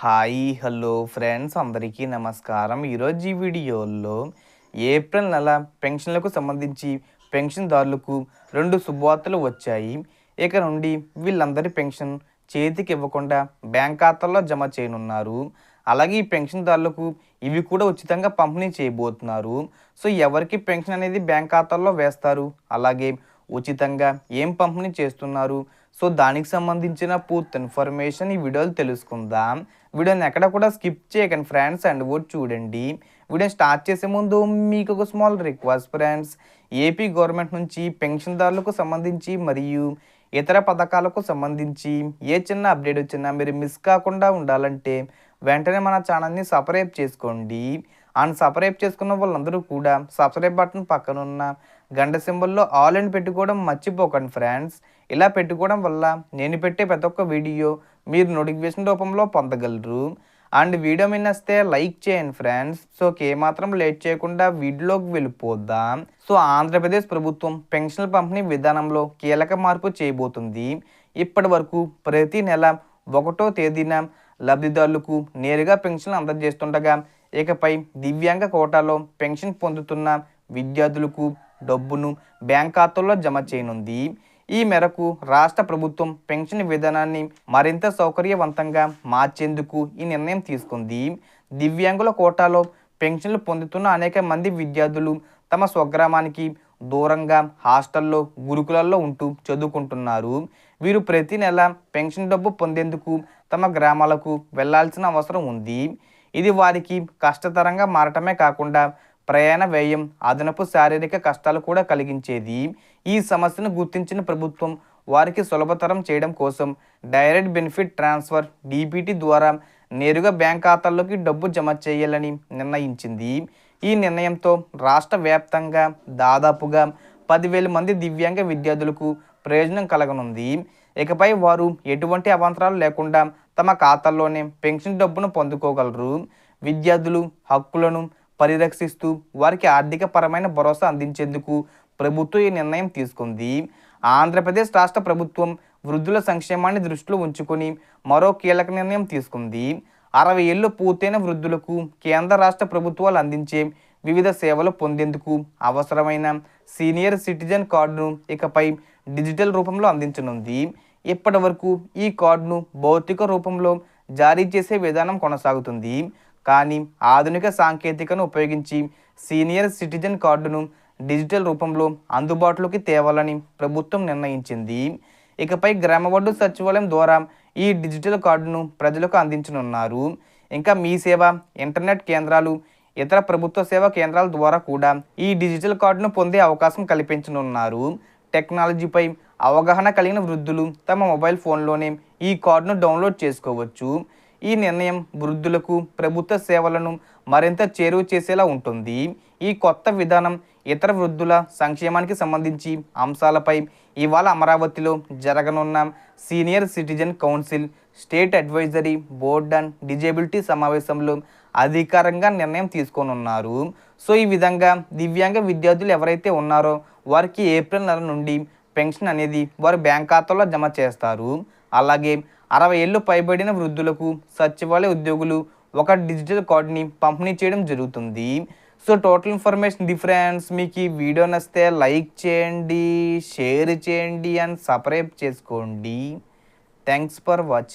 Hi hello friends అందరికీ నమస్కారం. ఈరోజు ఈ వీడియోలో ఏప్రిల్ నెల పెన్షన్లకు సంబంధించి పెన్షన్దారులకు రెండు శుభవార్తలు వచ్చాయి. ఇక నుండి వీళ్ళందరి పెన్షన్ చేతికి ఇవ్వకుండా బ్యాంక్ ఖాతాల్లో జమ చేయనున్నారు. అలాగే ఈ పెన్షన్దారులకు ఇవి కూడా ఉచితంగా పంపిణీ చేయబోతున్నారు. సో ఎవరికి పెన్షన్ అనేది బ్యాంక్ ఖాతాల్లో వేస్తారు? అలాగే ఉచితంగా ఏం పంపిణీ చేస్తున్నారు? సో దానికి సంబంధించిన పూర్తి ఇన్ఫర్మేషన్ ఈ వీడియోలో తెలుసుకుందాం. వీడియోని ఎక్కడ కూడా స్కిప్ చేయకండి ఫ్రెండ్స్ అండ్ కూడా చూడండి. వీడియో స్టార్ట్ చేసే ముందు మీకు ఒక small request friends. AP government నుంచి పెన్షన్దారులకు సంబంధించి మరియు ఇతర పథకాలకు సంబంధించి ఏ చిన్న అప్డేట్ వచ్చినా మీరు మిస్ కాకుండా ఉండాలంటే వెంటనే మన ఛానల్ని సబ్స్క్రైబ్ చేసుకోండి. అండ్ సబ్స్క్రైబ్ చేసుకున్న వాళ్ళందరూ కూడా సబ్స్క్రైబ్ బటన్ పక్కన ఉన్న గంట సింబల్లో ఆల్ అని పెట్టుకోవడం మర్చిపోకండి ఫ్రెండ్స్ ఇలా పెట్టుకోవడం వల్ల నేను పెట్టే ప్రతి ఒక్క వీడియో మీరు నోటిఫికేషన్ రూపంలో పొందగలరు. అండ్ వీడియో మీద వస్తే లైక్ చేయండి ఫ్రెండ్స్ సో ఏమాత్రం లేట్ చేయకుండా వీడియోలోకి వెళ్ళిపోద్దాం సో ఆంధ్రప్రదేశ్ ప్రభుత్వం పెన్షన్ల పంపిణీ విధానంలో కీలక మార్పు చేయబోతుంది. ఇప్పటి వరకు ప్రతి నెల ఒకటో తేదీన లబ్ధిదారులకు నేరుగా పెన్షన్ అందజేస్తుండగా ఇకపై దివ్యాంగ కోటాలో పెన్షన్ పొందుతున్న విద్యార్థులకు డబ్బును బ్యాంక్ ఖాతాల్లో జమ చేయనుంది. ఈ మేరకు రాష్ట్ర ప్రభుత్వం పెన్షన్ విధానాన్ని మరింత సౌకర్యవంతంగా మార్చేందుకు ఈ నిర్ణయం తీసుకుంది. దివ్యాంగుల కోటాలో పెన్షన్లు పొందుతున్న అనేక మంది విద్యార్థులు తమ స్వగ్రామానికి దూరంగా హాస్టల్లో గురుకులాల్లో ఉంటూ చదువుకుంటున్నారు. వీరు ప్రతి నెల పెన్షన్ డబ్బు పొందేందుకు తమ గ్రామాలకు వెళ్ళాల్సిన అవసరం ఉంది. ఇది వారికి కష్టతరంగా మారటమే కాకుండా ప్రయాణ వ్యయం అదనపు శారీరక కష్టాలు కూడా కలిగించేది. ఈ సమస్యను గుర్తించిన ప్రభుత్వం వారికి సులభతరం చేయడం కోసం డైరెక్ట్ బెనిఫిట్ ట్రాన్స్ఫర్ డీబీటీ ద్వారా నేరుగా బ్యాంక్ ఖాతాల్లోకి డబ్బు జమ చేయాలని నిర్ణయించింది. ఈ నిర్ణయంతో రాష్ట్ర వ్యాప్తంగా దాదాపుగా పదివేల మంది దివ్యాంగ విద్యార్థులకు ప్రయోజనం కలగనుంది. ఇకపై వారు ఎటువంటి అవాంతరాలు లేకుండా తమ ఖాతాల్లోనే పెన్షన్ డబ్బును పొందుకోగలరు. విద్యార్థులు హక్కులను పరిరక్షిస్తూ వారికి ఆర్థిక పరమైన భరోసా అందించేందుకు ప్రభుత్వం ఈ నిర్ణయం తీసుకుంది. ఆంధ్రప్రదేశ్ రాష్ట్ర ప్రభుత్వం వృద్ధుల సంక్షేమాన్ని దృష్టిలో ఉంచుకొని మరో కీలక నిర్ణయం తీసుకుంది. అరవై ఏళ్ళు పూర్తయిన వృద్ధులకు కేంద్ర రాష్ట్ర ప్రభుత్వాలు అందించే వివిధ సేవలు పొందేందుకు అవసరమైన సీనియర్ సిటిజన్ కార్డును ఇకపై డిజిటల్ రూపంలో అందించనుంది. ఇప్పటి వరకు ఈ కార్డును భౌతిక రూపంలో జారీ చేసే విధానం కొనసాగుతుంది. కానీ ఆధునిక సాంకేతికను ఉపయోగించి సీనియర్ సిటిజన్ కార్డును డిజిటల్ రూపంలో అందుబాటులోకి తేవాలని ప్రభుత్వం నిర్ణయించింది. ఇకపై గ్రామవడ్డు సచివాలయం ద్వారా ఈ డిజిటల్ కార్డును ప్రజలకు అందించనున్నారు. ఇంకా మీ సేవ ఇంటర్నెట్ కేంద్రాలు ఇతర ప్రభుత్వ సేవా కేంద్రాల ద్వారా కూడా ఈ డిజిటల్ కార్డును పొందే అవకాశం కల్పించనున్నారు. టెక్నాలజీపై అవగాహన కలిగిన వృద్ధులు తమ మొబైల్ ఫోన్లోనే ఈ కార్డును డౌన్లోడ్ చేసుకోవచ్చు. ఈ నిర్ణయం వృద్ధులకు ప్రభుత్వ సేవలను మరింత చేరువ చేసేలా ఉంటుంది. ఈ కొత్త విధానం ఇతర వృద్ధుల సంక్షేమానికి సంబంధించి అంశాలపై ఇవాళ అమరావతిలో జరగనున్న senior citizen council state advisory board and disability సమావేశంలో అధికారంగా నిర్ణయం తీసుకోనున్నారు. సో ఈ విధంగా దివ్యాంగ విద్యార్థులు ఎవరైతే ఉన్నారో వారికి ఏప్రిల్ నెల నుండి పెన్షన్ అనేది వారు బ్యాంక్ ఖాతాలో జమ చేస్తారు. అలాగే అరవై ఏళ్ళు పైబడిన వృద్ధులకు సచివాలయ ఉద్యోగులు ఒక డిజిటల్ కార్డుని పంపిణీ చేయడం జరుగుతుంది. సో టోటల్ ఇన్ఫర్మేషన్ డిఫరెన్స్ మీకు ఈ వీడియో నచ్చితే లైక్ చేయండి షేర్ చేయండి అండ్ సబ్స్క్రైబ్ చేసుకోండి. Thanks for watching.